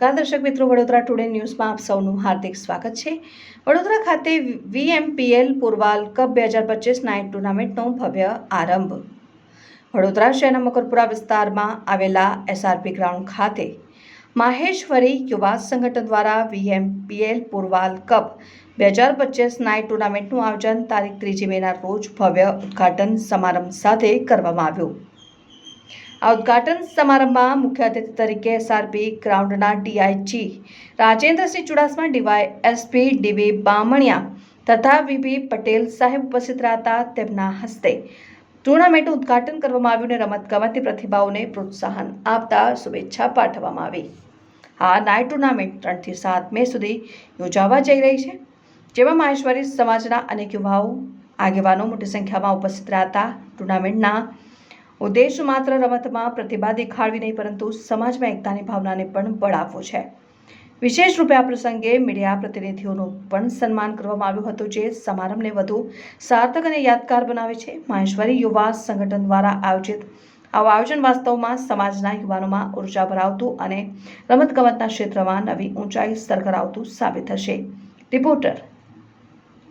નમસ્કાર દર્શક મિત્રો, વડોદરા ટુડે ન્યૂઝમાં આપ સૌનું હાર્દિક સ્વાગત છે. વડોદરા ખાતે વીએમપીએલ પૂર્વાલ કપ બે હજાર પચીસ નાઇટ ટુર્નામેન્ટનો ભવ્ય આરંભ. વડોદરા શહેરના મકરપુરા વિસ્તારમાં આવેલા એસઆરપી ગ્રાઉન્ડ ખાતે માહેશ્વરી યુવા સંગઠન દ્વારા વીએમપીએલ પૂર્વાલ કપ બે હજાર પચીસ નાઇટ ટુર્નામેન્ટનું આયોજન તારીખ ત્રીજી મેના રોજ ભવ્ય ઉદ્ઘાટન સમારંભ સાથે કરવામાં આવ્યું. આ ઉદ્ઘાટન સમારંભમાં મુખ્ય અતિથિ તરીકે SRP ગ્રાઉન્ડના DIG Rajendrasinh Chudasama DY SP DV Bamania તથા વીબી પટેલ સાહેબ ઉપસ્થિત રહ્યા તેમના હસ્તે ટુર્નામેન્ટનું ઉદ્ઘાટન કરવામાં આવ્યું અને રમતગમતની પ્રતિભાઓને પ્રોત્સાહન આપતા શુભેચ્છા પાઠવવામાં આવી. આ નાઇટ ટુર્નામેન્ટ ત્રણથી સાત મે સુધી યોજાવા જઈ રહી છે, જેમાં માહેશ્વરી સમાજના અનેક યુવાઓ, આગેવાનો મોટી સંખ્યામાં ઉપસ્થિત રહ્યા ટુર્નામેન્ટના ઉદ્દેશ માત્ર રમતમાં પ્રતિભા દેખાડવી નહીં, પરંતુ સમાજમાં એકતાની ભાવનાને પણ બળ આપવું છે. વિશેષ રૂપે આ પ્રસંગે મીડિયા પ્રતિનિધિઓનું પણ સન્માન કરવામાં આવ્યું હતું, જે સમારંભને વધુ સાર્થક અને યાદગાર બનાવે છે. માહેશ્વરી યુવા સંગઠન દ્વારા આયોજિત આવું આયોજન વાસ્તવમાં સમાજના યુવાનોમાં ઊર્જા ભરાવતું અને રમતગમતના ક્ષેત્રમાં નવી ઊંચાઈ સ્તર કરાવતું સાબિત થશે. રિપોર્ટર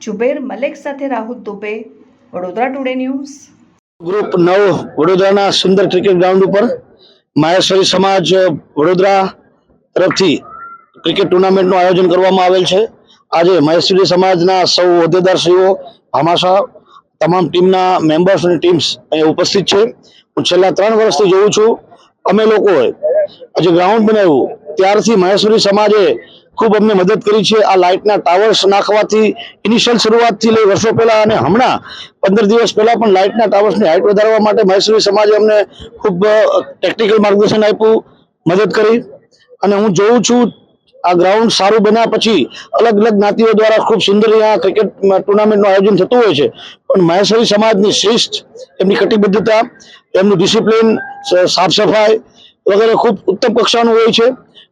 જુબેર મલેક સાથે Rahul Dubey, Vadodara today news. Group નવ વડોદરાના સુંદર ક્રિકેટ ગ્રાઉન્ડ ઉપર માહેશ્વરી સમાજ વડોદરા તરફથી ક્રિકેટ ટુર્નામેન્ટનું આયોજન કરવામાં આવેલ છે. આજે મહેશ્વરી સમાજના સૌ હોદ્દેદારશ્રીઓ ભામાશા તમામ ટીમના મેમ્બર્સ અને ટીમ્સ અહીંયા ઉપસ્થિત છે. હું છેલ્લા ત્રણ વર્ષથી જોઉં છું. અમે લોકોએ આજે ગ્રાઉન્ડ બનાવ્યું. ત્યારથી મહેશ્વરી સમાજે ખૂબ અમને મદદ કરી છે આ લાઇટના ટાવર્સ નાખવાથી. ઇનિશિયલ શરૂઆતથી લઈ વર્ષો પહેલાં અને હમણાં પંદર દિવસ પહેલાં પણ લાઇટના ટાવર્સની હાઇટ વધારવા માટે મહેશ્વરી સમાજે અમને ખૂબ ટેકનિકલ માર્ગદર્શન આપ્યું, મદદ કરી. અને હું જોઉં છું આ ગ્રાઉન્ડ સારું બન્યા પછી અલગ અલગ જ્ઞાતિઓ દ્વારા ખૂબ સુંદર અહીંયા ક્રિકેટ ટુર્નામેન્ટનું આયોજન થતું હોય છે. પણ મહેશ્વરી સમાજની શિસ્ત એમની કટિબદ્ધતા, એમનું ડિસિપ્લિન સાફ સફાઈ વગેરે ખૂબ ઉત્તમ કક્ષાનું હોય છે.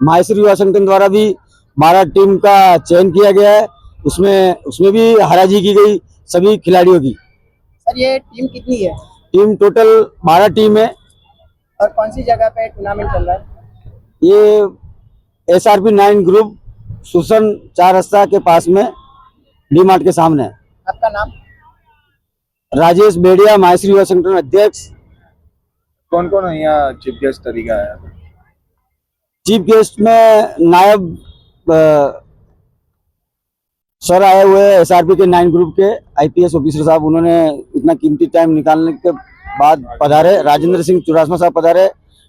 माहेश्वरी युवा संगठन द्वारा भी बारह टीम का चयन किया गया है। उसमें उसमें भी हराजी की गई सभी खिलाड़ियों की। सर ये टीम कितनी है? टीम टोटल बारह टीम है। और कौन सी जगह पे टूर्नामेंट चल रहा है? ये S R P nine group Susan चार रस्ता के पास में डी मार्ट के सामने आपका नाम? राजेश बेड़िया माहेश्वरी युवा संगठन अध्यक्ष। कौन कौन यहाँ चीफ गेस्ट तरीका है? चीफ गेस्ट में नायब सर आए हुए एसआरपी के नाइन ग्रुप के आईपीएस ऑफिसर साहब उन्होंने इतना कीमती टाइम निकालने के बाद पधारे। राजेंद्र सिंह चुरासमा साहब पधारे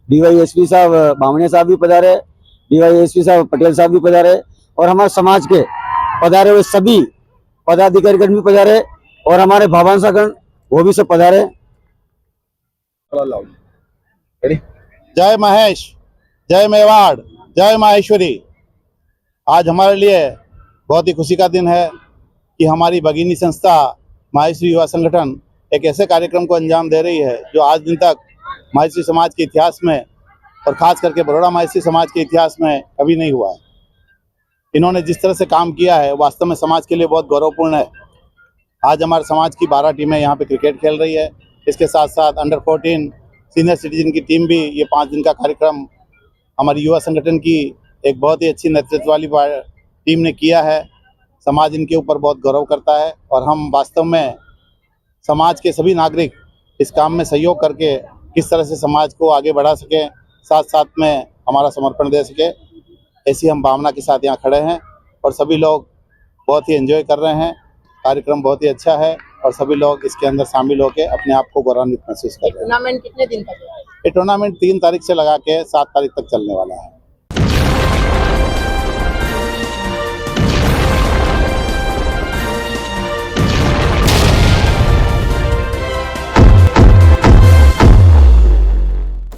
डीवाईएसपी साहब बामणिया साहब भी पधारे डीवाईएसपी साहब पटेल साहब भी पधारे और हमारे समाज के पधारे हुए सभी पदाधिकारीगण भी पधारे और हमारे भावांसागण वो भी सब पधारे। जय महेश। जय मेवाड़, जय माहेश्वरी। आज हमारे लिए बहुत ही खुशी का दिन है कि हमारी भगिनी संस्था माहेश्वरी युवा संगठन एक ऐसे कार्यक्रम को अंजाम दे रही है जो आज दिन तक माहेश्वरी समाज के इतिहास में और खास करके बड़ोड़ा माहेश्वरी समाज के इतिहास में कभी नहीं हुआ है। इन्होंने जिस तरह से काम किया है, वास्तव में समाज के लिए बहुत गौरवपूर्ण है। आज हमारे समाज की बारह टीमें यहाँ पे क्रिकेट खेल रही है। इसके साथ साथ अंडर फोर्टीन सीनियर सिटीजन की टीम भी ये पाँच दिन का कार्यक्रम हमारी युवा संगठन की एक बहुत ही अच्छी नेतृत्व वाली टीम ने किया है। समाज इनके ऊपर बहुत गौरव करता है और हम वास्तव में समाज के सभी नागरिक इस काम में सहयोग करके किस तरह से समाज को आगे बढ़ा सकें साथ साथ में हमारा समर्पण दे सके, ऐसी हम भावना के साथ यहाँ खड़े हैं और सभी लोग बहुत ही एंजॉय कर रहे हैं। कार्यक्रम बहुत ही अच्छा है और सभी लोग इसके अंदर शामिल होकर अपने आप को गौरवान्वित महसूस कर रहे हैं। टूर्नामेंट कितने दिन तक ये टूर्नामेंट तीन तारीख से लगा के सात तारीख तक चलने वाला है